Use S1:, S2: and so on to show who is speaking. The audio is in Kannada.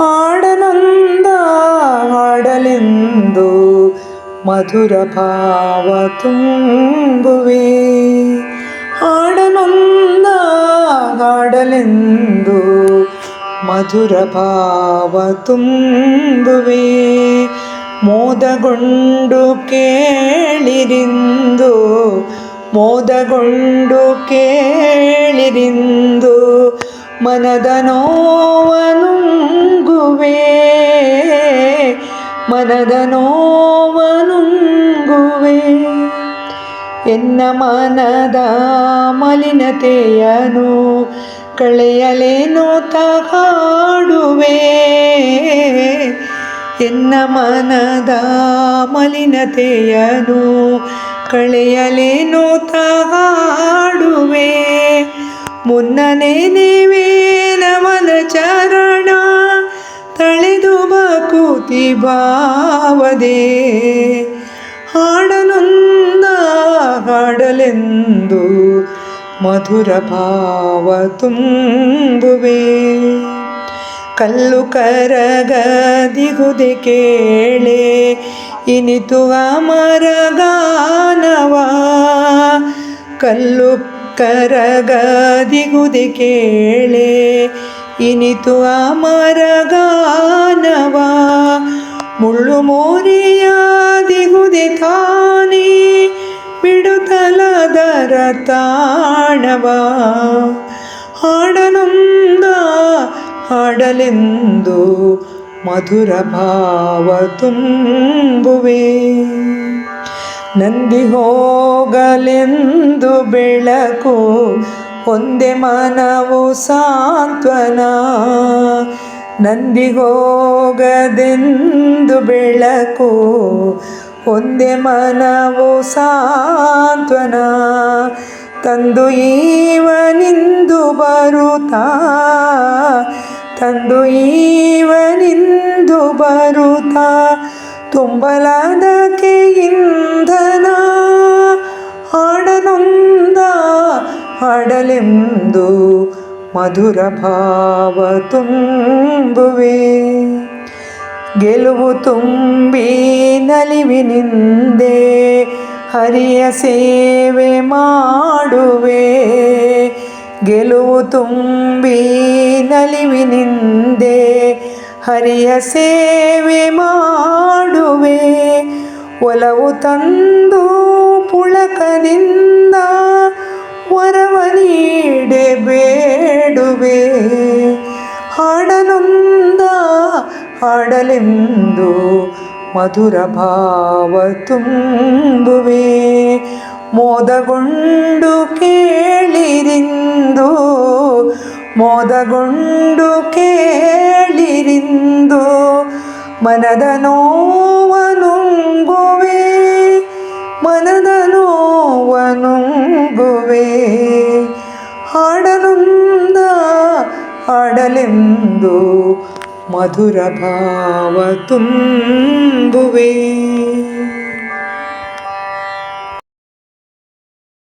S1: ಹಾಡನೊಂದ ಹಾಡಲೆಂದು ಮಧುರ ಭಾವ ತುಂಬುವೆ. ಹಾಡನೊಂದ ಹಾಡಲೆಂದು ಮಧುರ ಭಾವ ತುಂಬುವೆ. ಮೋದಗೊಂಡು ಕೇಳಿರಿಂದು ಮೋದಗೊಂಡು ಕೇಳಿರಿಂದು ಮನದ ನೋವನುಂಗುವೆ. ಮನದ ನೋವನುಂಗುವೆ. ಎನ್ನ ಮನದ ಮಲಿನತೆಯನು ಕಳೆಯಲೇನು ತಗಾಡುವೆ. ಎನ್ನ ಮನದ ಮಲಿನತೆಯನು ಕಳೆಯಲೇನು ತಗಾಡುವೆ. ಮುನ್ನನೇ ನೀವೇನವನ ಚರಣ, ತಳೆದು ಬಕೂತಿ ಭಾವದೆ. ಹಾಡಲೊಂದ ಹಾಡಲೆಂದು ಮಧುರ ಭಾವ ತುಂಬುವೆ. ಕಲ್ಲು ಕರಗದಿಗುದೆ ಕೇಳೆ ಇನಿತು ಅಮರಗಾನವ ಕಲ್ಲು ಕರಗದಿಗುದೆ ಕೇಳೆ ಇನಿತು ಅಮರಗಾನವ ಮುಳ್ಳು ಮೋರಿಯಾದಿಗುದೆ ತಾನೇ ಬಿಡುತ್ತಲದರ ತಾಣವ ಹಾಡನೊಂದ ಹಾಡಲೆಂದು ಮಧುರ ಭಾವ ತುಂಬುವೆ. ನಂದಿ ಹೋಗಲೆಂದು ಬೆಳಕು, ಒಂದೇ ಮನವು ಸಾಂತ್ವನ. ನಂದಿ ಹೋಗದೆಂದು ಬೆಳಕು, ಒಂದೇ ಮನವು ಸಾಂತ್ವನ. ತಂದು ಈವನಿಂದು ಬರುತ್ತಾ, ತಂದು ಈವನಿಂದು ಬರುತ್ತಾ. ತುಂಬಲಾದಕ್ಕೆ ಇಂಧನ ಹಾಡನೊಂದ ಹಾಡಲೆಂದು ಮಧುರ ಭಾವ ತುಂಬುವೆ. ಗೆಲುವು ತುಂಬಿ ನಲಿವಿನಿಂದೆ ಹರಿಯ ಸೇವೆ ಮಾಡುವೆ. ಗೆಲುವು ತುಂಬಿ ನಲಿವಿನಿಂದೆ ಹರಿಯ ಸೇವೆ ಮಾಡುವೆ. ಒಲವು ತಂದು ಪುಳಕದಿಂದ ವರವ ನೀಡೆ ಬೇಡುವೆ. ಹಾಡನೊಂದ ಹಾಡಲೆಂದು ಮಧುರ ಭಾವ ತುಂಬುವೆ. ಮೋದಗೊಂಡು ಕೇಳಿರಿಂದು ಮೋದಗೊಂಡು ಕೇಳಿರಿಂದು ಮನದ ನೋವನುಂಗುವೆ ಮನದ ನೋವನುಂಗುವೆ. ಹಾಡನೊಂದ ಹಾಡಲೆಂದು ಮಧುರ ಭಾವ ತುಂಬುವೆ.